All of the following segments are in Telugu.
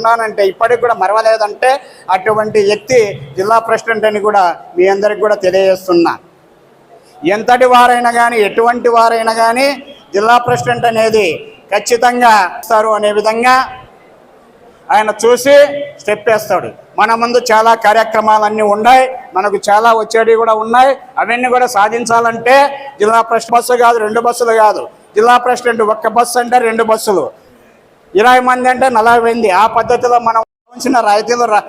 ఉన్నానంటే ఇప్పటికి కూడా మరవలేదంటే అటువంటి వ్యక్తి జిల్లా ప్రెసిడెంట్ అని కూడా మీ అందరికి కూడా తెలియజేస్తున్నా. ఎంతటి వారైనా కానీ ఎటువంటి వారైనా కానీ జిల్లా ప్రెసిడెంట్ అనేది ఖచ్చితంగా ఇస్తారు అనే విధంగా ఆయన చూసి స్టెప్ వేస్తాడు. మన ముందు చాలా కార్యక్రమాలన్నీ ఉన్నాయి మనకు చాలా వచ్చేవి కూడా ఉన్నాయి. అవన్నీ కూడా సాధించాలంటే జిల్లా ప్రెసిడెంట్ బస్సు కాదు రెండు బస్సులు కాదు. జిల్లా ప్రెసిడెంట్ ఒక్క బస్సు అంటే రెండు బస్సులు. ఇరవై మంది అంటే నలభై మంది. ఆ పద్ధతిలో మనం ఉంచిన రాయితీలు రా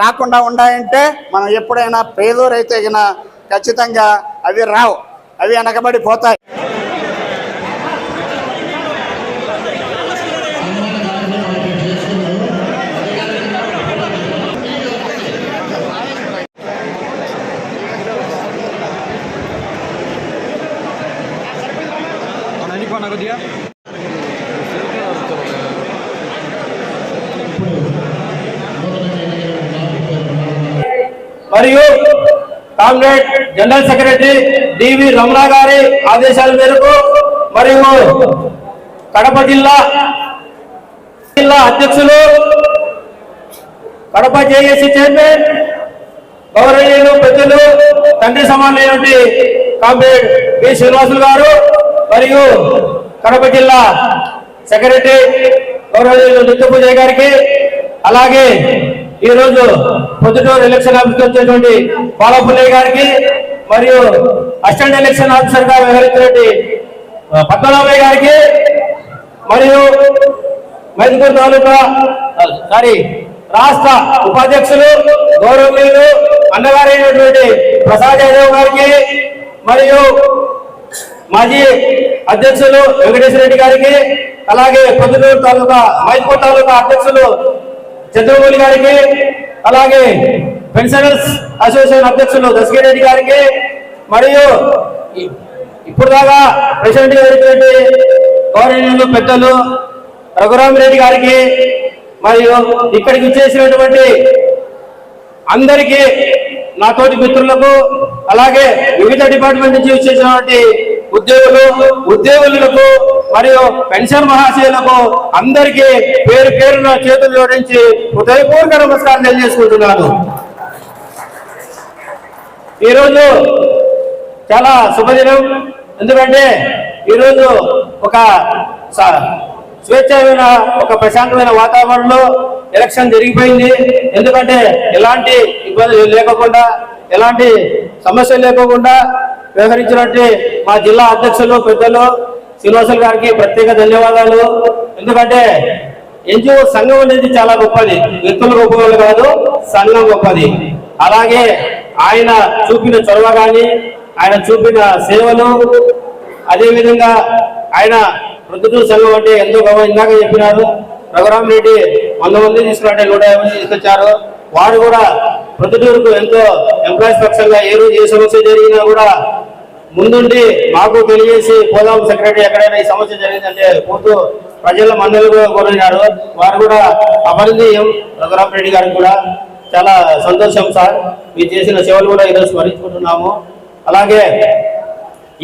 రాకుండా ఉన్నాయంటే మనం ఎప్పుడైనా పేదోరైతే అయితే ఖచ్చితంగా అవి రావు. అవి వెనకబడిపోతాయి. మరియు comrade general secretary D V Ramana గారి ఆదేశాల మేరకు మరియు కడప జిల్లా జిల్లా అధ్యక్షులు కడప జేఏసీ చైర్మన్ గౌరవీయులు పెద్దలు తండ్రి సమానమైనటువంటి కామ్రేడ్ బి శ్రీనివాసులు గారు మరియు కడప జిల్లా సెక్రటరీ గౌరవీయులు నిత్యపూజ గారికి అలాగే ఈ రోజు పొద్దుటూరు ఎలక్షన్ ఆఫీస్కి వచ్చేటువంటి బాలపుల్లయ్య గారికి మరియు అసిస్టెంట్ ఎలక్షన్ ఆఫీసర్గా వ్యవహరించినటువంటి పద్మనాభయ్య గారికి మరియు మైదుపూర్ తాలూకా సారీ రాష్ట్ర ఉపాధ్యక్షులు గౌరవనీయులు అన్నగారైనటువంటి ప్రసాద్ యాదవ్ గారికి మరియు మాజీ అధ్యక్షులు వెంకటేశ్వర రెడ్డి గారికి అలాగే పొద్దుటూరు తాలూకా మైదుపూర్ తాలూకా అధ్యక్షులు చంద్రమౌళి గారికి అలాగే పెన్షనర్స్ అసోసియేషన్ అధ్యక్షులు దశగిరి రెడ్డి గారికి మరియు ఇప్పుడు దాకా ప్రెసిడెంట్ గారి గౌరవనీయులు పెద్దలు రఘురామరెడ్డి గారికి మరియు ఇక్కడికి వచ్చేసినటువంటి అందరికీ నా తోటి మిత్రులకు అలాగే వివిధ డిపార్ట్మెంట్ నుంచి వచ్చేసినటువంటి ఉద్యోగులు ఉద్యోగులకు మరియు పెన్షన్ మహాశయులకు అందరికీ పేరు పేరున చేతులు జోడించి హృదయపూర్వక నమస్కారం తెలియజేసుకుంటున్నాను. ఈరోజు చాలా శుభదినం. ఎందుకంటే ఈరోజు ఒక స- స్వేచ్ఛమైన ఒక ప్రశాంతమైన వాతావరణంలో ఎలక్షన్ జరిగిపోయింది. ఎందుకంటే ఎలాంటి ఇబ్బందులు లేకుండా ఎలాంటి సమస్యలు లేకోకుండా వ్యవహరించినట్టు మా జిల్లా అధ్యక్షులు పెద్దలు శ్రీనివాసులు గారికి ప్రత్యేక ధన్యవాదాలు. ఎందుకంటే ఎన్జిఓ సంఘం అనేది చాలా గొప్పది. వ్యక్తుల రూపంలో కాదు సంఘం గొప్పది. అలాగే ఆయన చూపిన చొరవ కానీ ఆయన చూపిన సేవలు అదేవిధంగా ఆయన ప్రొద్దుటూరు సంఘం అంటే ఎంతో గౌరవం ఇందాక చెప్పినారు. రఘురామ్ రెడ్డి వంద మంది తీసుకున్నట్టే నూట యాభై మంది తీసుకొచ్చారు. వారు కూడా ప్రొద్దుటూరుకు ఎంతో ఎంప్లాయీస్ పక్షంగా ఏ రోజు ఏ సమస్య జరిగినా కూడా ముందుండి మాకు తెలియజేసి పోదాం సెక్రటరీ ఎక్కడైనా ఈ సమస్య జరిగిందంటే పోతూ ప్రజల మండలి కోరినారు వారు కూడా అపరిధీయం. రఘురామ్ రెడ్డి గారికి కూడా చాలా సంతోషం సార్. మీరు చేసిన సేవలు కూడా ఈరోజు స్మరించుకుంటున్నాము. అలాగే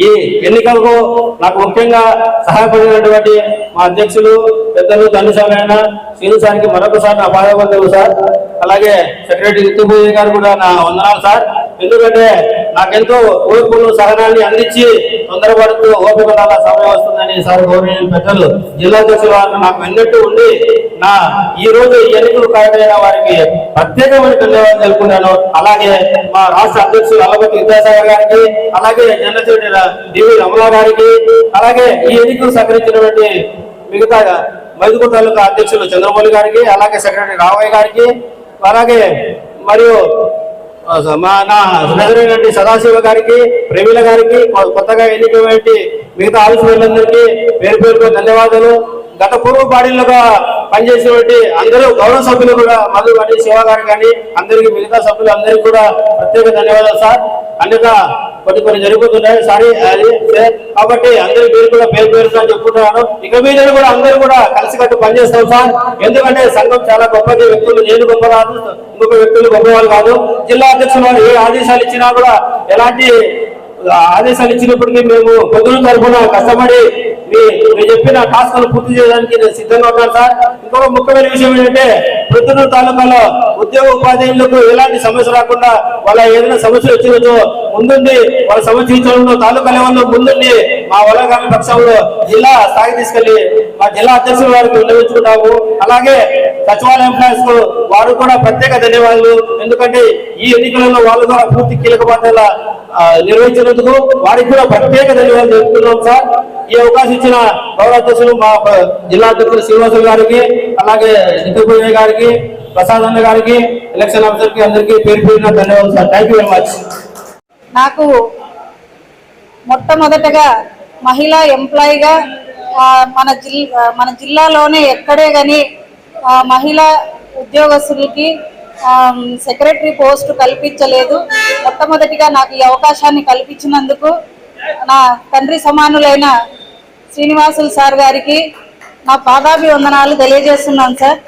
ఈ ఎన్నికలకు నాకు ముఖ్యంగా సహాయపడినటువంటి మా అధ్యక్షులు పెద్దలు తండ్రి సారైన శ్రీను సార్కి మరొకసారి నా పాదవందలు సార్. అలాగే సెక్రటరీ నిత్యపూజ గారు కూడా నా వందనాలు సార్. ఎందుకంటే నాకెంతో ఓర్పును సహనాన్ని అందించి తొందరపడుతూ ఓపిక చాలా సమయం వస్తుందని సార్ గౌరవ పెద్దలు జిల్లా అధ్యక్షులు వారిని నాకు వెన్నట్టు ఉండి నా ఈ రోజు ఈ ఎన్నికలు కారణమైన వారికి ప్రత్యేకమైన ధన్యవాదాలు తెలుపుకున్నాను అలాగే మా రాష్ట్ర అధ్యక్షులు అల్లపతి విద్యాసాగర్ గారికి అలాగే జనసేన డివి రమలా గారికి అలాగే ఈ ఎన్నికలు సహకరించినటువంటి మిగతా మైదుకూరు తాలూకా అధ్యక్షులు చంద్రమౌళి గారికి అలాగే సెక్రటరీ రావయ్య గారికి అలాగే మరియు మా నా సోదరుడైనటువంటి సదాశివ గారికి ప్రవీణ గారికి కొత్తగా ఎన్నికైనటువంటి మిగతా ఆఫీసర్లందరికీ పేరు పేరుగా ధన్యవాదాలు. గత పూర్వ బాడీలుగా పనిచేసినటువంటి అందరూ గౌరవ సభ్యులు కూడా మధు కానీ శివ గారు కానీ అందరికీ మిగతా సభ్యులు అందరికీ కూడా ప్రత్యేక ధన్యవాదాలు సార్. అన్నిగా కొన్ని కొన్ని జరుగుతున్నాయి. సారీ అది కాబట్టి అందరి పేరు కూడా పేరు పేరుగా చెప్పుకుంటున్నాను. ఇక మీద కూడా అందరూ కూడా కలిసికట్టు పనిచేస్తాం సార్. ఎందుకంటే సంఘం చాలా గొప్పది. వ్యక్తులు నేను గొప్ప కాదు ఇంకొక వ్యక్తులు గొప్పవాళ్ళు కాదు. జిల్లా అధ్యక్షులు ఏ ఆదేశాలు ఇచ్చినా కూడా ఎలాంటి ఆదేశాలు ఇచ్చినప్పటికీ మేము పొద్దున తరఫున కష్టపడి మీ మీరు చెప్పిన టాస్క్లు పూర్తి చేయడానికి నేను సిద్ధంగా ఉన్నాను సార్. ఇంకొక ముఖ్యమైన విషయం ఏంటంటే ప్రొద్దుటూరు తాలూకాలో ఉద్యోగ ఉపాధ్యాయులకు ఎలాంటి సమస్య రాకుండా వాళ్ళ ఏదైనా సమస్య వచ్చినచో ముందుండి వాళ్ళ సమస్య తీర్చడంలో తాలూకా లెవెల్లో ముందుండి మా వలగామి పక్షంలో జిల్లా స్థాయి తీసుకెళ్ళి మా జిల్లా అధ్యక్షుల వారికి విన్నవించుకుంటాము. అలాగే సచివాలయ ఎంప్లాయీస్కు వారు కూడా ప్రత్యేక ధన్యవాదాలు. ఎందుకంటే ఈ ఎన్నికలలో వాళ్ళు కూడా పూర్తి కీలక బాధ్యతల నిర్వహించినందుకు వారికి కూడా ప్రత్యేక ధన్యవాదాలు తెలుపుతున్నాం సార్. ఈ అవకాశం ఇచ్చిన గౌరవ అధ్యక్షులు మా జిల్లా అధ్యక్షులు శ్రీనివాసులు గారికి అలాగే నితిన్ గారికి ప్రసాద్ అన్న గారికి ఎలక్షన్ ఆఫీసర్కి అందరికీ పేరు పేరిన ధన్యవాదాలు సార్. థ్యాంక్ వెరీ మచ్ నాకు మొట్టమొదటగా మహిళా ఎంప్లాయీగా మన జిల్ మన జిల్లాలోనే ఎక్కడే కానీ మహిళా ఉద్యోగస్తులకి సెక్రటరీ పోస్ట్ కల్పించలేదు. మొట్టమొదటిగా నాకు ఈ అవకాశాన్ని కల్పించినందుకు నా తండ్రి సమానులైన శ్రీనివాసులు సార్ గారికి నా పాదాభివందనాలు తెలియజేస్తున్నాను సార్.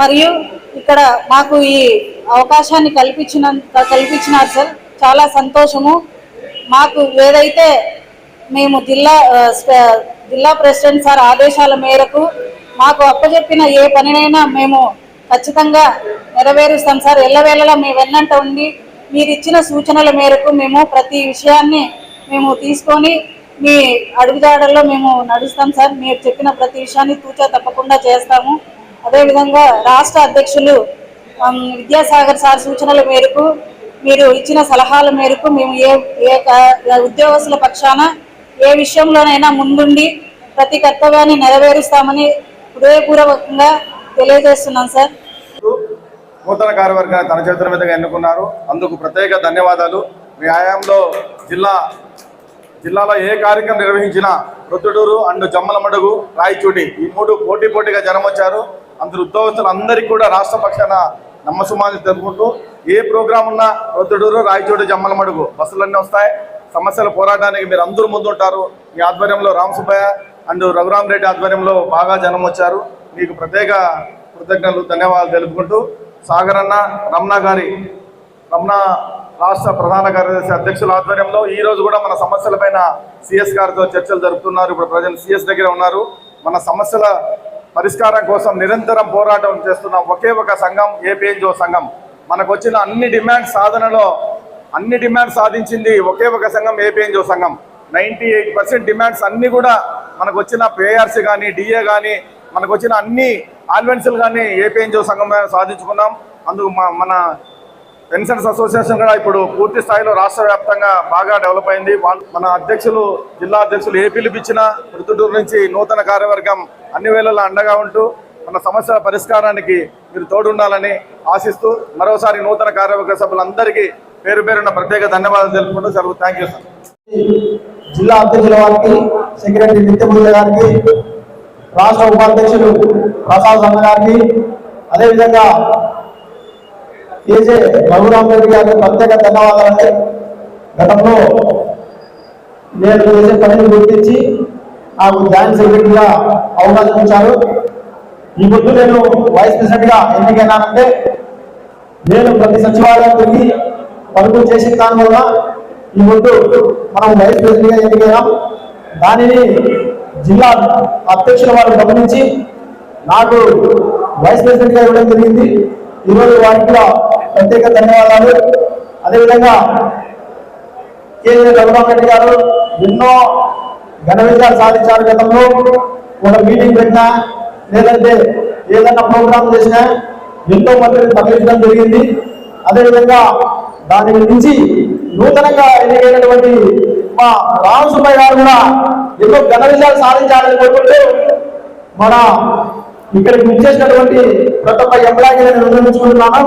మరియు ఇక్కడ మాకు ఈ అవకాశాన్ని కల్పించిన కల్పించినారు సార్. చాలా సంతోషము. మాకు ఏదైతే మేము జిల్లా జిల్లా ప్రెసిడెంట్ సార్ ఆదేశాల మేరకు మాకు అప్పచెప్పిన ఏ పనినైనా మేము ఖచ్చితంగా నెరవేరుస్తాం సార్. ఎల్లవేళలా మీ వెన్నంట ఉండి మీరు ఇచ్చిన సూచనల మేరకు మేము ప్రతి విషయాన్ని మేము తీసుకొని మీ అడుగుజాడల్లో మేము నడుస్తాం సార్. మీరు చెప్పిన ప్రతి విషయాన్ని తూచా తప్పకుండా చేస్తాము. అదేవిధంగా రాష్ట్ర అధ్యక్షులు విద్యాసాగర్ సార్ సూచనల మేరకు మీరు ఇచ్చిన సలహాల మేరకు మేము ఏ ఏ ఉద్యోగస్తుల పక్షాన ఏ విషయంలోనైనా ముందుండి ప్రతి కర్తవ్యాన్ని నెరవేరుస్తామని హృదయపూర్వకంగా తెలియజేస్తున్నాం సార్. నూతన కార్యవర్గాన్ని తన చేతుల మీదుగా ఎన్నుకున్నారు. అందుకు ప్రత్యేక ధన్యవాదాలు. మీ ఆయాంలో జిల్లా జిల్లాలో ఏ కార్యక్రమం నిర్వహించినా ప్రొద్దుటూరు అండ్ జమ్మలమడుగు రాయచూటి ఈ మూడు పోటీ పోటీగా జనం వచ్చారు అందరు ఉద్యోగస్తులు అందరికీ కూడా రాష్ట్ర పక్షాన నమ్మసుమాన్ని తెలుపుకుంటూ ఏ ప్రోగ్రాం ఉన్నా ప్రొద్దుటూరు రాయచూటి జమ్మలమడుగు బస్సులన్నీ వస్తాయి. సమస్యల పోరాటానికి మీరు అందరూ ముందుంటారు. మీ ఆధ్వర్యంలో రామ్ సుబ్బయ్య అండ్ రఘురామ్ రెడ్డి ఆధ్వర్యంలో బాగా జనం వచ్చారు. మీకు ప్రత్యేక కృతజ్ఞతలు ధన్యవాదాలు తెలుపుకుంటూ సాగర్ అన్న రమణ గారి రమణ రాష్ట్ర ప్రధాన కార్యదర్శి అధ్యక్షుల ఆధ్వర్యంలో ఈ రోజు కూడా మన సమస్యలపైన సిఎస్ గారితో చర్చలు జరుపుతున్నారు. ఇప్పుడు ప్రజలు సిఎస్ దగ్గర ఉన్నారు. మన సమస్యల పరిష్కారం కోసం నిరంతరం పోరాటం చేస్తున్న ఒకే ఒక సంఘం ఏపీఎన్జిఓ సంఘం. మనకు వచ్చిన అన్ని డిమాండ్ సాధనలో అన్ని డిమాండ్ సాధించింది ఒకే ఒక సంఘం ఏపీఎన్జిఓ సంఘం. నైంటీ ఎయిట్ పర్సెంట్ డిమాండ్స్ అన్ని కూడా మనకు వచ్చిన పేఆర్సీ కానీ డిఏ కానీ మనకు వచ్చిన అన్ని ఆల్వెన్సులు కానీ ఏపీఎన్జిఓ సంఘం సాధించుకున్నాం. అందుకు మా- మన పెన్షన్స్ అసోసియేషన్ కూడా ఇప్పుడు పూర్తి స్థాయిలో రాష్ట్ర వ్యాప్తంగా బాగా డెవలప్ అయింది. మన అధ్యక్షులు జిల్లా అధ్యక్షులు ఏ పిలిపించిన మృతుటూరు నుంచి నూతన కార్యవర్గం అన్ని వేళలా అండగా ఉంటూ మన సమస్యల పరిష్కారానికి మీరు తోడుండాలని ఆశిస్తూ మరోసారి నూతన కార్యవర్గ సభ్యులందరికీ పేరు పేరున ప్రత్యేక ధన్యవాదాలు తెలుపుకుంటూ సెలవు థ్యాంక్ యూ సార్. జిల్లా అధ్యక్షుల వారికి సెక్రటరీ నిత్యమూర్తి గారికి రాష్ట్ర ఉపాధ్యక్షులు ప్రసాద్ అన్న గారికి అదేవిధంగా కేజే రఘురామ్ రెడ్డి గారికి ప్రత్యేక ధన్యవాదాలండి. గతంలో నేను చేసే పనిని గుర్తించి నాకు జాయింట్ సెక్రటరీగా అవకాశం ఇచ్చారు. ఈ పొద్దు నేను వైస్ ప్రెసిడెంట్గా ఎన్నికైనానంటే నేను ప్రతి సచివాలయం తిరిగి పనులు చేసిన దాని వల్ల ఈ ముందు మనం వైస్ ప్రెసిడెంట్గా ఎన్నికైనాం దానిని జిల్లా అధ్యక్షుల వారు గమనించి నాకు వైస్ ప్రెసిడెంట్గా ఇవ్వడం జరిగింది. ఈరోజు వారికి కూడా ప్రత్యేక ధన్యవాదాలు. అదేవిధంగా కేంద్ర రఘురామరెడ్డి గారు ఎన్నో ఘన విజయాలు సాధించారు గతంలో. ఒక మీటింగ్ పెట్టినా లేదంటే ఏదైనా ప్రోగ్రామ్ చేసినా ఎంతో మందిని తరలించడం జరిగింది. అదేవిధంగా దాని మించి నూతనంగా ఎన్నికైనటువంటి మా రామసుబ్బయ్య గారు కూడా ఎన్నో ఘన విజయాలు సాధించాలని కోరుకుంటూ మన ఇక్కడికి విచ్చేసినటువంటి ప్రతి ఒక్క ఎంప్లాయీని నేను నిర్ణయించుకుంటున్నాను